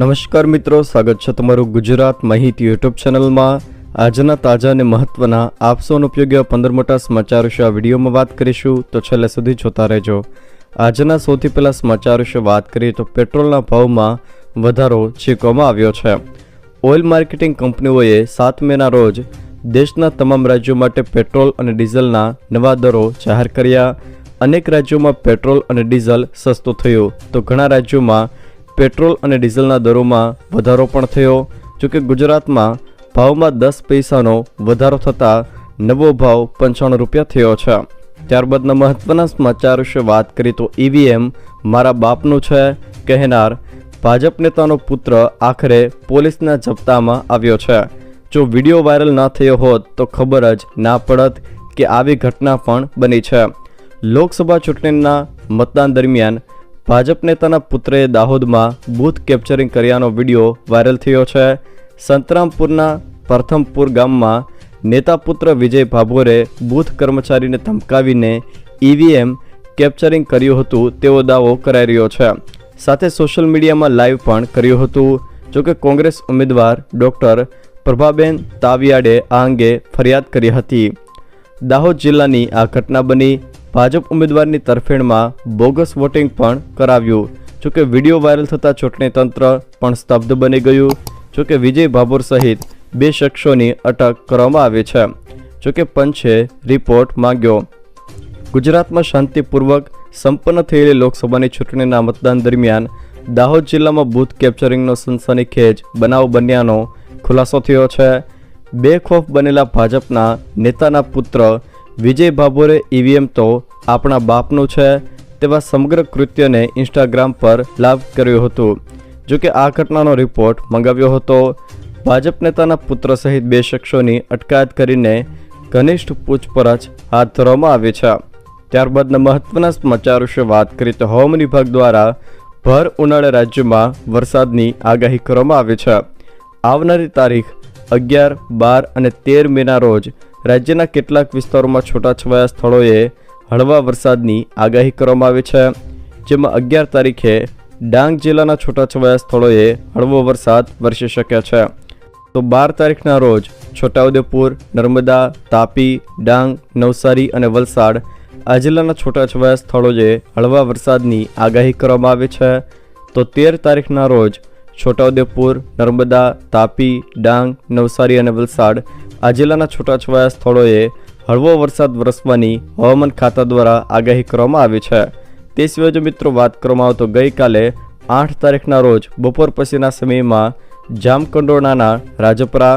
નમસ્કાર મિત્રો, સ્વાગત છે તમારું ગુજરાત માહિતી યુટ્યુબ ચેનલમાં. આજના તાજા અને મહત્વના આપસોનો ઉપયોગી પંદર મોટા સમાચાર વિશે આ વિડીયોમાં વાત કરીશું, તો છેલ્લે સુધી જોતા રહેજો. આજના સૌથી પહેલાં સમાચાર વિશે વાત કરીએ, તો પેટ્રોલના ભાવમાં વધારો છીકવામાં આવ્યો છે. ઓઇલ માર્કેટિંગ કંપનીઓએ સાત મેના રોજ દેશના તમામ રાજ્યો માટે પેટ્રોલ અને ડીઝલના નવા દરો જાહેર કર્યા. અનેક રાજ્યોમાં પેટ્રોલ અને ડીઝલ સસ્તું થયું, તો ઘણા રાજ્યોમાં પેટ્રોલ અને ડીઝલના દરોમાં વધારો પણ થયો. જોકે ગુજરાતમાં ભાવમાં દસ પૈસાનો વધારો થતાં નવો ભાવ પંચાણું રૂપિયા થયો છે. ત્યારબાદના મહત્વના સમાચાર વિશે વાત કરી તો ઈવીએમ મારા બાપનું છે કહેનાર. ભાજપ નેતાનો પુત્ર આખરે પોલીસના જપ્તામાં આવ્યો છે. જો વીડિયો વાયરલ ના થયો હોત તો ખબર જ ના પડત કે આવી ઘટના પણ બની છે. લોકસભા ચૂંટણીના મતદાન દરમિયાન ભાજપ નેતાના પુત્રે દાહોદમાં બૂથ કેપ્ચરિંગ કર્યાનો વીડિયો વાયરલ થયો છે. સંતરામપુરના પ્રથમપુર ગામમાં નેતા પુત્ર વિજય ભાભોરે બૂથ કર્મચારીને ધમકાવીને ઈવીએમ કેપ્ચરિંગ કર્યું હતું, તેવો દાવો કરાઈ રહ્યો છે. સાથે સોશિયલ મીડિયામાં લાઈવ પણ કર્યું હતું. જોકે કોંગ્રેસ ઉમેદવાર ડૉક્ટર પ્રભાબેન તાવિયાડે આ અંગે ફરિયાદ કરી હતી. દાહોદ જિલ્લાની આ ઘટના બની ભાજપ ઉમેદવારની તરફેણમાં બોગસ વોટિંગ પણ કરાવ્યું. જોકે વીડિયો વાયરલ થતાં ચૂંટણી તંત્ર પણ સ્તબ્ધ બની ગયું. જોકે વિજય ભાભોર સહિત બે શખ્સોની અટક કરવામાં આવી છે. જોકે પંચે રિપોર્ટ માંગ્યો. ગુજરાતમાં શાંતિપૂર્વક સંપન્ન થયેલી લોકસભાની ચૂંટણીના મતદાન દરમિયાન દાહોદ જિલ્લામાં બૂથ કેપ્ચરિંગનો સનસનીખેજ બનાવ બન્યાનો ખુલાસો થયો છે. બેખોફ બનેલા ભાજપના નેતાના પુત્ર વિજય ભાભોરે ઈવીએમ તો આપણા બાપનું છે તેવા સમગ્ર કૃત્યને ઇન્સ્ટાગ્રામ પર લાભ કર્યું હતું. જોકે આ ઘટનાનો રિપોર્ટ મંગાવ્યો હતો. ભાજપ નેતાના પુત્ર સહિત બે શખ્સોની અટકાયત કરીને ઘનિષ્ઠ પૂછપરછ હાથ ધરવામાં આવી છે. ત્યારબાદના મહત્વના સમાચાર વિશે વાત કરીએ તો હવામાન વિભાગ દ્વારા ભર ઉનાળે રાજ્યમાં વરસાદની આગાહી કરવામાં આવી છે. આવનારી તારીખ અગિયાર બાર અને તેર મેના રોજ રાજ્યના કેટલાક વિસ્તારોમાં છૂટાછવાયા સ્થળોએ હળવા વરસાદની આગાહી કરવામાં આવી છે. જેમાં અગિયાર તારીખે ડાંગ જિલ્લાના છૂટાછવાયા સ્થળોએ હળવો વરસાદ વરસી શકે છે. તો બાર તારીખના રોજ છોટાઉદેપુર, નર્મદા, તાપી, ડાંગ, નવસારી અને વલસાડ આ જિલ્લાના છૂટાછવાયા સ્થળોએ હળવા વરસાદની આગાહી કરવામાં આવી છે. તો તેર તારીખના રોજ છોટાઉદેપુર, નર્મદા, તાપી, ડાંગ, નવસારી અને વલસાડ આ જિલ્લાના છૂટાછવાયા સ્થળોએ હળવો વરસાદ વરસવાની હવામાન ખાતા દ્વારા આગાહી કરવામાં આવી છે. તે સિવાય જો મિત્રો વાત કરવામાં આવે તો ગઈકાલે આઠ તારીખના રોજ બપોર પછીના સમયમાં જામકંડોરણાના રાજપરા,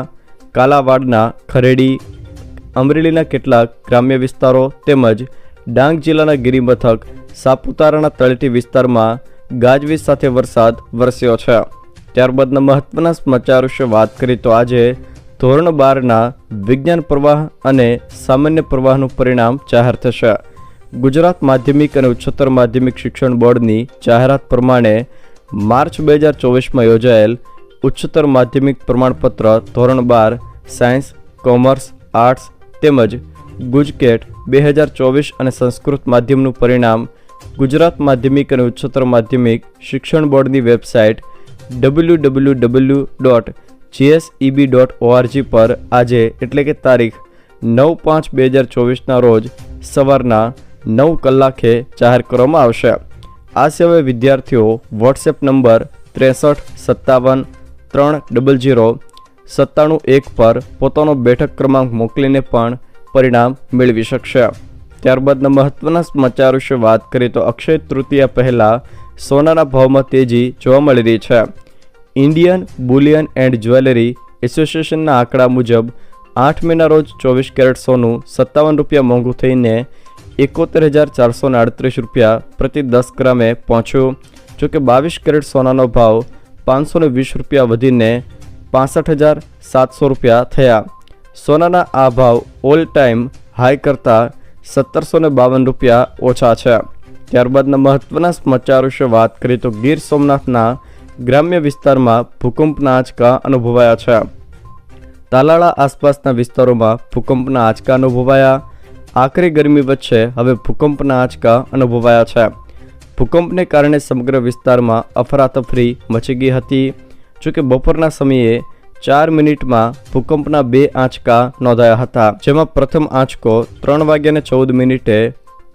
કાલાવાડના ખરેડી, અમરેલીના કેટલાક ગ્રામ્ય વિસ્તારો તેમજ ડાંગ જિલ્લાના ગિરિમથક, સાપુતારાના તળેટી વિસ્તારમાં ગાજવીજ સાથે વરસાદ વરસ્યો છે. ત્યારબાદના મહત્વના સમાચાર વિશે વાત કરીએ તો આજે ધોરણ બારના વિજ્ઞાન પ્રવાહ અને સામાન્ય પ્રવાહનું પરિણામ જાહેર થશે. ગુજરાત માધ્યમિક અને ઉચ્ચતર માધ્યમિક શિક્ષણ બોર્ડની જાહેરાત પ્રમાણે માર્ચ બે હજાર ચોવીસમાં યોજાયેલ ઉચ્ચતર માધ્યમિક પ્રમાણપત્ર ધોરણ બાર સાયન્સ, કોમર્સ, આર્ટ્સ તેમજ ગુજકેટ બે હજાર ચોવીસ અને સંસ્કૃત માધ્યમનું પરિણામ ગુજરાત માધ્યમિક અને ઉચ્ચતર માધ્યમિક શિક્ષણ બોર્ડની website W W W dot GSEB dot ORG પર આજે, એટલે કે તારીખ નવ પાંચ બે હજાર ચોવીસના રોજ, સવારના નવ કલાકે જાહેર કરવામાં આવશે. આ સિવાય વિદ્યાર્થીઓ વોટ્સએપ નંબર ત્રેસઠ સત્તાવન ત્રણ ડબલ જીરો સત્તાણું એક પર પોતાનો બેઠક ક્રમાંક મોકલીને પણ પરિણામ મેળવી શકશે. ત્યારબાદના મહત્વના સમાચાર વિશે વાત કરીએ તો અક્ષય તૃતીયા પહેલાં સોનાના ભાવમાં તેજી જોવા મળી રહી છે. ઇન્ડિયન બુલિયન એન્ડ જ્વેલરી એસોસિએશનના આંકડા મુજબ આઠ મેના રોજ ચોવીસ કેરેટ સોનું સત્તાવન રૂપિયા મોંઘું થઈને એકોતેર હજાર ચારસો આડત્રીસ રૂપિયા પ્રતિ દસ ગ્રામે પહોંચ્યું. જોકે બાવીસ કેરેટ સોનાનો ભાવ પાંચસો વીસ રૂપિયા વધીને પાસઠ હજાર સાતસો રૂપિયા થયા. સોનાના આ ભાવ ઓલ ટાઈમ હાઈ કરતાં સત્તરસો બાવન રૂપિયા ઓછા છે. ત્યારબાદના મહત્વના સમાચાર વિશે વાત કરીએ તો ગીર સોમનાથના ગ્રામ્ય વિસ્તારમાં ભૂકંપના આંચકા અનુભવાયા છે. તાલાળા આસપાસના વિસ્તારોમાં ભૂકંપના આંચકા અનુભવાયા. આકરી ગરમી વચ્ચે હવે ભૂકંપના આંચકા અનુભવાયા છે. ભૂકંપને કારણે સમગ્ર વિસ્તારમાં અફરાતફરી મચી ગઈ હતી. જોકે બપોરના સમયે ચાર મિનિટમાં ભૂકંપના બે આંચકા નોંધાયા હતા, જેમાં પ્રથમ આંચકો ત્રણ વાગ્યાને ચૌદ મિનિટે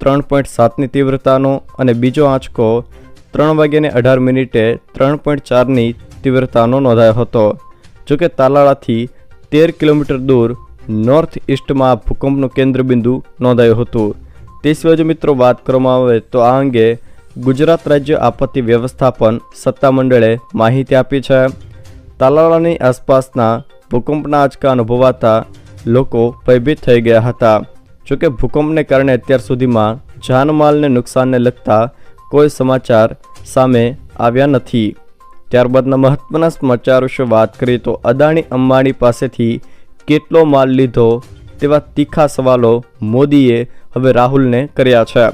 ત્રણ પોઈન્ટ સાતની તીવ્રતાનો અને બીજો આંચકો ત્રણ વાગ્યાને અઢાર મિનિટે ત્રણ પોઈન્ટ ચારની તીવ્રતાનો નોંધાયો હતો. જોકે તાલાળાથી તેર કિલોમીટર દૂર નોર્થ ઇસ્ટમાં ભૂકંપનું કેન્દ્રબિંદુ નોંધાયું હતું. તે સિવાય જો મિત્રો વાત કરવામાં આવે તો આ અંગે ગુજરાત રાજ્ય આપત્તિ વ્યવસ્થાપન સત્તામંડળે માહિતી આપી છે. તાલાળાની આસપાસના ભૂકંપના આંચકા અનુભવાતા લોકો ભયભીત થઈ ગયા હતા. જોકે ભૂકંપને કારણે અત્યાર સુધીમાં જાનમાલને નુકસાનને લગતા કોઈ સમાચાર સામે આવ્યા નથી. ત્યારબાદના મહત્વના સમાચાર વિશે વાત કરીએ તો અદાણી અંબાણી પાસેથી કેટલો માલ લીધો તેવા તીખા સવાલો મોદીએ હવે રાહુલને કર્યા છે.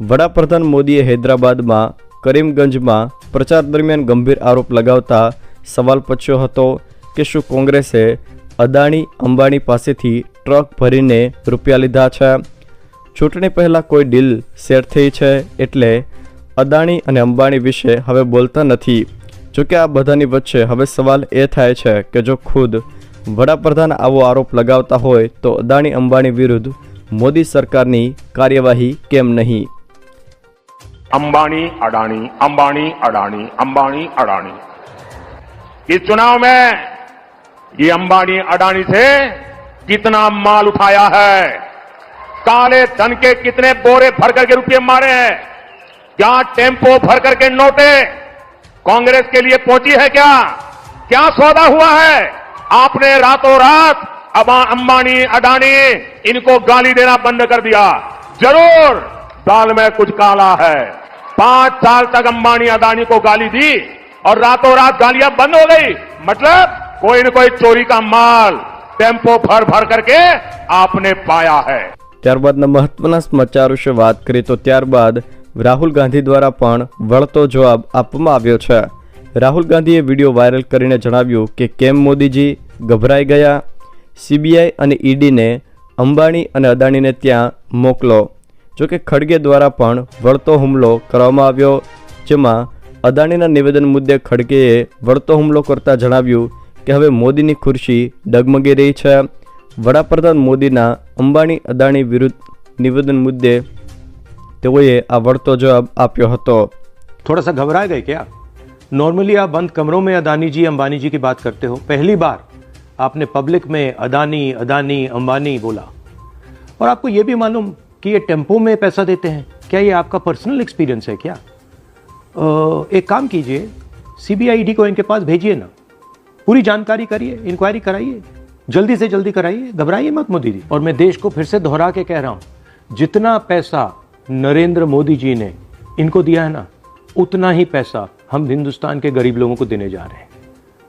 વડાપ્રધાન મોદીએ હૈદરાબાદમાં, કરીમગંજમાં પ્રચાર દરમિયાન ગંભીર આરોપ લગાવતા સવાલ પૂછ્યો હતો કે શું કોંગ્રેસે અદાણી અંબાણી પાસેથી ટ્રક ભરીને રૂપિયા લીધા છે? ચૂંટણી પહેલાં કોઈ ડીલ શેર થઈ છે એટલે અદાણી અને અંબાણી વિશે હવે બોલતા નથી જોકે આ બધાની વચ્ચે હવે સવાલ એ થાય છે કે જો ખુદ વડાપ્રધાન આવો આરોપ લગાવતા હોય તો અદાણી અંબાણી વિરુદ્ધ મોદી સરકારની કાર્યવાહી કેમ નહીં अंबानी अडानी अंबानी अडानी अंबानी अडानी इस चुनाव में ये अंबानी अडानी से कितना माल उठाया है काले धन के कितने बोरे भर करके रुपये मारे हैं क्या टेम्पो भर करके नोटे कांग्रेस के लिए पहुंची है क्या क्या सौदा हुआ है आपने रातों रात अब अंबानी अडानी इनको गाली देना बंद कर दिया जरूर दाल में कुछ काला है पांच साल तक अंबानी अदानी को गाली दी और रातों रात गालियां बंद हो गई मतलब कोई न कोई चोरी का माल टेम्पो भर भर करके आपने पाया है ત્યારબાદના મહત્વના સમાચાર વિશે વાત કરીએ તો ત્યારબાદ રાહુલ ગાંધી દ્વારા પણ વળતો જવાબ આપવામાં આવ્યો છે. રાહુલ ગાંધીએ વીડિયો વાયરલ કરીને જણાવ્યું કે કેમ મોદીજી ગભરાઈ ગયા? સીબીઆઈ અને ઈડીને અંબાણી અને અદાણીને ત્યાં મોકલો. જોકે ખડગે દ્વારા પણ વળતો હુમલો કરવામાં આવ્યો, જેમાં અદાણીના નિવેદન મુદ્દે ખડગેએ વળતો હુમલો કરતા જણાવ્યું કે હવે મોદીની ખુરશી ડગમગી રહી છે. વડાપ્રધાન મોદીના અંબાણી અદાણી વિરુદ્ધ નિવેદન મુદ્દે તેઓએ આ વળતો જવાબ આપ્યો હતો थोड़ा सा घबरा गए क्या नॉर्मली आप बंद कमरों में अदानी जी अंबानी जी की बात करते हो पहली बार आपने पब्लिक में अदानी अदानी अंबानी बोला और आपको ये भी मालूम कि ये टेम्पो में पैसा देते हैं क्या ये आपका पर्सनल एक्सपीरियंस है क्या अ, एक काम कीजिए सीबीआई को इनके पास भेजिए ना पूरी जानकारी करिए इंक्वायरी कराइए जल्दी से जल्दी कराइए घबराइए मत मोदी जी और मैं देश को फिर से दोहरा के कह रहा हूं जितना पैसा नरेंद्र मोदी जी ने इनको दिया है ना उतना ही पैसा हम हिंदुस्तान के गरीब लोगों को देने जा रहे हैं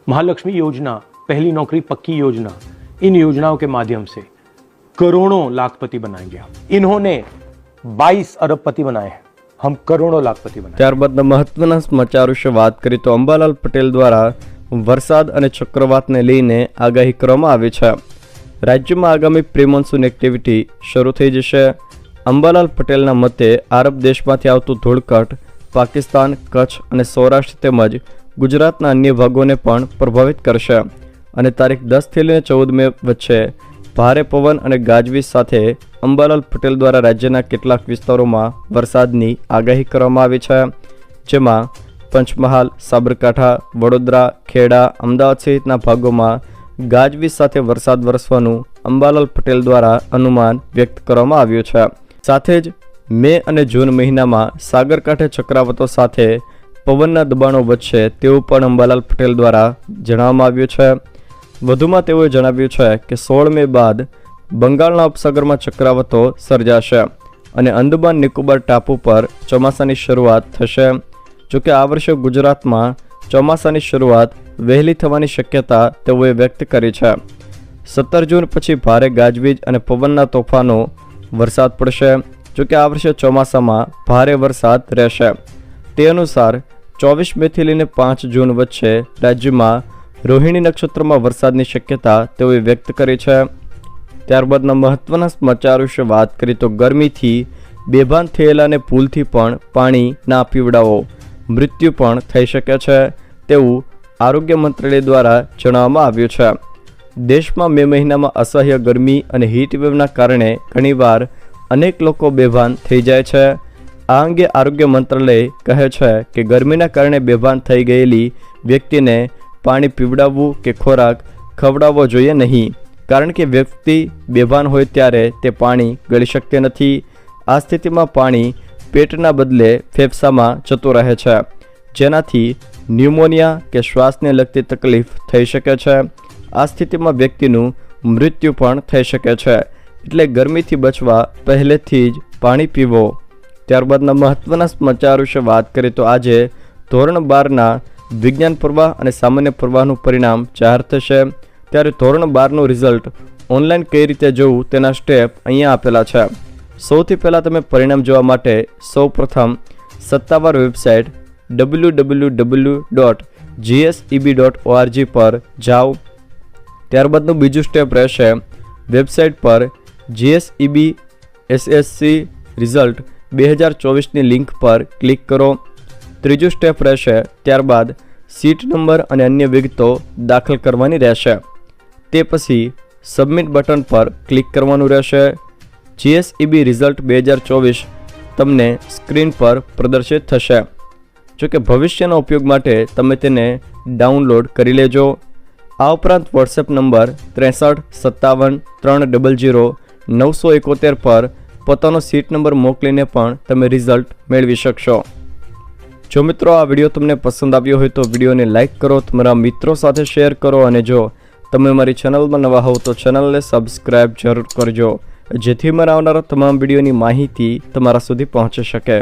महालक्ष्मी योजना पहली नौकरी पक्की योजना इन योजनाओं के माध्यम से करोड़ों लाखपति बनाएंगे हम इन्होंने 22 अरबपति बनाए हैं हम करोड़ों लाखपति बनाए ત્યારબાદના મહત્વના સમાચાર વિશે વાત કરીએ તો અંબાલાલ પટેલ દ્વારા વરસાદ અને ચક્રવાતને લઈને આગાહી કરવામાં આવી છે રાજ્યમાં આગામી પ્રી મોન્સૂન એક્ટિવિટી શરૂ થઈ જશે અંબાલાલ પટેલના મતે, આરબ દેશમાંથી આવતું ધૂળકટ પાકિસ્તાન, કચ્છ અને સૌરાષ્ટ્ર તેમજ ગુજરાતના અન્ય ભાગોને પણ પ્રભાવિત કરશે. અને તારીખ દસથી લઈને ચૌદ મે વચ્ચે ભારે પવન અને ગાજવીજ સાથે અંબાલાલ પટેલ દ્વારા રાજ્યના કેટલાક વિસ્તારોમાં વરસાદની આગાહી કરવામાં આવી છે. જેમાં પંચમહાલ, સાબરકાંઠા, વડોદરા, ખેડા, અમદાવાદ સહિતના ભાગોમાં ગાજવીજ સાથે વરસાદ વરસવાનું અંબાલાલ પટેલ દ્વારા અનુમાન વ્યક્ત કરવામાં આવ્યું છે. સાથે જ મે અને જૂન મહિનામાં સાગરકાંઠે ચક્રાવતો સાથે પવનના દબાણો વધશે તેવું પણ અંબાલાલ પટેલ દ્વારા જણાવવામાં આવ્યું છે. વધુમાં તેઓએ જણાવ્યું છે કે સોળ મે બાદ બંગાળના ઉપસાગરમાં ચક્રાવતો સર્જાશે અને અંદમાન નિકોબાર ટાપુ પર ચોમાસાની શરૂઆત થશે. જોકે આ વર્ષે ગુજરાતમાં ચોમાસાની શરૂઆત વહેલી થવાની શક્યતા તેઓએ વ્યક્ત કરી છે. સત્તર જૂન પછી ભારે ગાજવીજ અને પવનના તોફાનો વરસાદ પડશે. જોકે આ વર્ષે ચોમાસામાં ભારે વરસાદ રહેશે. તે અનુસાર ચોવીસ મેથી લઈને પાંચ જૂન વચ્ચે રાજ્યમાં રોહિણી નક્ષત્રમાં વરસાદની શક્યતા તેઓએ વ્યક્ત કરી છે. ત્યારબાદના મહત્વના સમાચાર વિશે વાત કરીએ તો ગરમીથી બેભાન થયેલાને પુલથી પણ પાણી ના પીવડાવો મૃત્યુ પણ થઈ શકે છે તેવું આરોગ્ય મંત્રાલય દ્વારા જણાવવામાં આવ્યું છે. દેશમાં મે મહિનામાં અસહ્ય ગરમી અને હીટવેવના કારણે ઘણીવાર અનેક લોકો બેભાન થઈ જાય છે. આ અંગે આરોગ્ય મંત્રાલય કહે છે કે ગરમીના કારણે બેભાન થઈ ગયેલી વ્યક્તિને પાણી પીવડાવવું કે ખોરાક ખવડાવવો જોઈએ નહીં, કારણ કે વ્યક્તિ બેભાન હોય ત્યારે તે પાણી ગળી શકતી નથી. આ સ્થિતિમાં પાણી પેટના બદલે ફેફસામાં જતું રહે છે, જેનાથી ન્યુમોનિયા કે શ્વાસને લગતી તકલીફ થઈ શકે છે. આ સ્થિતિમાં વ્યક્તિનું મૃત્યુ પણ થઈ શકે છે. એટલે ગરમીથી બચવા પહેલેથી જ પાણી પીવો. ત્યારબાદના મહત્ત્વના સમાચાર વિશે વાત કરીએ તો આજે ધોરણ બારના વિજ્ઞાન પ્રવાહ અને સામાન્ય પ્રવાહનું પરિણામ જાહેર થશે. ત્યારે ધોરણ બારનું રિઝલ્ટ ઓનલાઈન કઈ રીતે જોવું તેના સ્ટેપ અહીંયા આપેલા છે. સૌથી પહેલાં તમે પરિણામ જોવા માટે સૌ પ્રથમ સત્તાવાર website W W W dot GSEB dot ORG પર જાઓ. ત્યારબાદનું બીજું સ્ટેપ રહેશે વેબસાઇટ પર જીએસઈબી એસએસસી રિઝલ્ટ બે હજાર ચોવીસની લિંક પર ક્લિક કરો. ત્રીજું સ્ટેપ રહેશે ત્યારબાદ સીટ નંબર અને અન્ય વિગતો દાખલ કરવાની રહેશે. તે પછી સબમિટ બટન પર ક્લિક કરવાનું રહેશે. જીએસઈબી રિઝલ્ટ બે હજાર ચોવીસ તમને સ્ક્રીન પર પ્રદર્શિત થશે. જો કે ભવિષ્યના ઉપયોગ માટે તમે તેને ડાઉનલોડ કરી લેજો. આ ઉપરાંત વોટ્સએપ નંબર ત્રેસઠ, સત્તાવન, ત્રણ ડબલ જીરો, નવસો એકોતેર પર પોતાનો સીટ નંબર મોકલીને પણ તમે રિઝલ્ટ મેળવી શકશો. જો મિત્રો આ વીડિયો તમને પસંદ આવ્યો હોય તો વિડીયોને લાઇક કરો, તમારા મિત્રો સાથે શેર કરો અને જો તમે મારી ચેનલમાં નવા હોવ તો ચેનલને સબસ્ક્રાઈબ જરૂર કરજો, જેથી મારા આવનારા તમામ વિડીયોની માહિતી તમારા સુધી પહોંચી શકે.